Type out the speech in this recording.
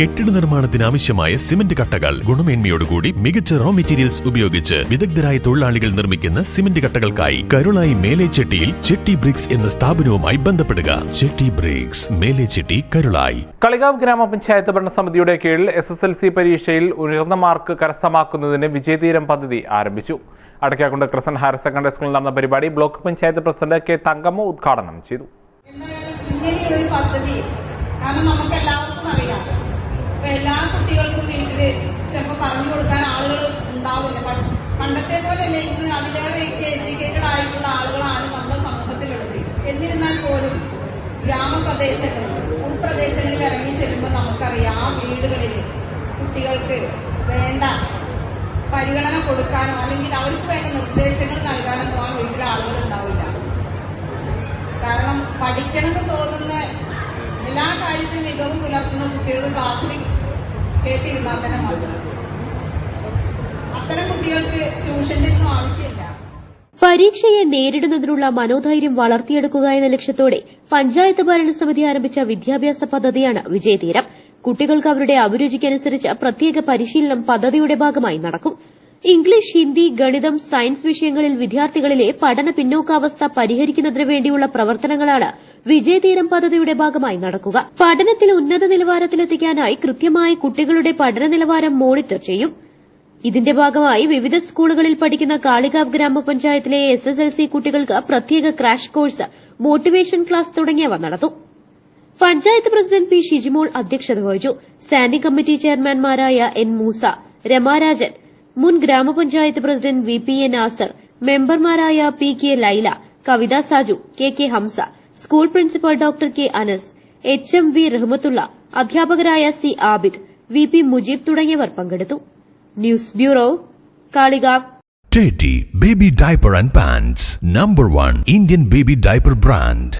കെട്ടിട നിർമ്മാണത്തിന് ആവശ്യമായ സിമന്റ് കട്ടകൾ. ഗുണമേന്മയോടുകൂടി മികച്ച റോ മെറ്റീരിയൽസ് ഉപയോഗിച്ച് വിദഗ്ധരായ തൊഴിലാളികൾ നിർമ്മിക്കുന്ന സിമന്റ് കട്ടകൾക്കായി കരുളായി മേലേച്ചെട്ടിയിൽ ചെട്ടി ബ്രിക്സ് എന്ന സ്ഥാപനവുമായി ബന്ധപ്പെടുക. ചെട്ടി ബ്രിക്സ് മേലേച്ചെട്ടി കരുളായി. കളികാവ് ഗ്രാമപഞ്ചായത്ത് ഭരണസമിതിയുടെ കീഴിൽ എസ് എസ് എൽ സി പരീക്ഷയിൽ ഉയർന്ന മാർക്ക് കരസ്ഥമാക്കുന്നതിന് വിജയതീരം പദ്ധതി ആരംഭിച്ചു. അടക്കാക്കുണ്ട് ക്രിസൻ ഹയർ സെക്കൻഡറി സ്കൂളിൽ നടന്ന പരിപാടി block panchayat president K Thankamma ഉദ്ഘാടനം ചെയ്തു. ഇങ്ങനെ ഒരു പദ്ധതി. കാരണം നമുക്ക് എല്ലാവർക്കും എല്ലാ കുട്ടികൾക്കും വീട്ടിൽ ചിലപ്പോൾ പറഞ്ഞു കൊടുക്കാൻ ആളുകൾ ഉണ്ടാവില്ല. പണ്ടത്തെ പണ്ടത്തെ പോലെയല്ല ഇന്ന് അതിലേറെ എഡ്യൂക്കേറ്റഡ് ആയിട്ടുള്ള ആളുകളാണ് നമ്മുടെ സമൂഹത്തിലുള്ളത്. എന്നിരുന്നാൽ പോലും ഗ്രാമപ്രദേശങ്ങളിൽ ഉൾപ്രദേശങ്ങളിൽ ഇറങ്ങി ചെല്ലുമ്പോൾ നമുക്കറിയാം ആ വീടുകളിൽ കുട്ടികൾക്ക് വേണ്ട പരിഗണന കൊടുക്കാനോ അല്ലെങ്കിൽ അവർക്ക് വേണ്ട നിർദ്ദേശങ്ങൾ നൽകാനോ ആ വീട്ടിലെ ആളുകൾ ഉണ്ടാവില്ല. കാരണം പഠിക്കണമെന്ന് തോന്നുന്ന എല്ലാ കാര്യത്തിലും മികവ് പുലർത്തുന്ന കുട്ടികൾ ക്ലാസ്സിൽ അത്തരം കുട്ടികൾക്ക് ട്യൂഷന്റെ ഒന്നും ആവശ്യമില്ല. പരീക്ഷയെ നേരിടുന്നതിനുള്ള മനോധൈര്യം വളർത്തിയെടുക്കുക എന്ന ലക്ഷ്യത്തോടെ പഞ്ചായത്ത് ഭരണസമിതി ആരംഭിച്ച വിദ്യാഭ്യാസ പദ്ധതിയാണ് വിജയതീരം. കുട്ടികൾക്ക് അവരുടെ അഭിരുചിക്കനുസരിച്ച് പ്രത്യേക പരിശീലനം പദ്ധതിയുടെ ഭാഗമായി നടക്കും. ഇംഗ്ലീഷ് ഹിന്ദി ഗണിതം സയൻസ് വിഷയങ്ങളിൽ വിദ്യാർത്ഥികളിലെ പഠന പിന്നോക്കാവസ്ഥ പരിഹരിക്കുന്നതിന് വേണ്ടിയുള്ള പ്രവർത്തനങ്ങളാണ് വിജയതീരം പദ്ധതിയുടെ ഭാഗമായി നടക്കുക. പഠനത്തിൽ ഉന്നത നിലവാരത്തിലെത്തിക്കാനായി കൃത്യമായി കുട്ടികളുടെ പഠന നിലവാരം മോണിറ്റർ ചെയ്യും. ഇതിന്റെ ഭാഗമായി വിവിധ സ്കൂളുകളിൽ പഠിക്കുന്ന കാളികാവ് ഗ്രാമപഞ്ചായത്തിലെ എസ് എസ് എൽ സി കുട്ടികൾക്ക് പ്രത്യേക ക്രാഷ് കോഴ്സ് മോട്ടിവേഷൻ ക്ലാസ് തുടങ്ങിയവ നടത്തും പഞ്ചായത്ത് പ്രസിഡന്റ് പി ഷിജിമോൾ അധ്യക്ഷത വഹിച്ചു. സ്റ്റാൻഡിംഗ് കമ്മിറ്റി ചെയർമാൻമാരായ എൻ മൂസ രമാരാജൻ മുൻ ഗ്രാമപഞ്ചായത്ത് president V P A Nasar മെമ്പർമാരായ P K Laila Kavitha Saju K K Hamsa school principal doctor K Anas H M V Rahmathulla അധ്യാപകരായ C Abid V P Mujeeb തുടങ്ങിയവർ പങ്കെടുത്തു news bureau Kalikavu Teddy Baby Diaper and Pants, number one Indian baby diaper brand.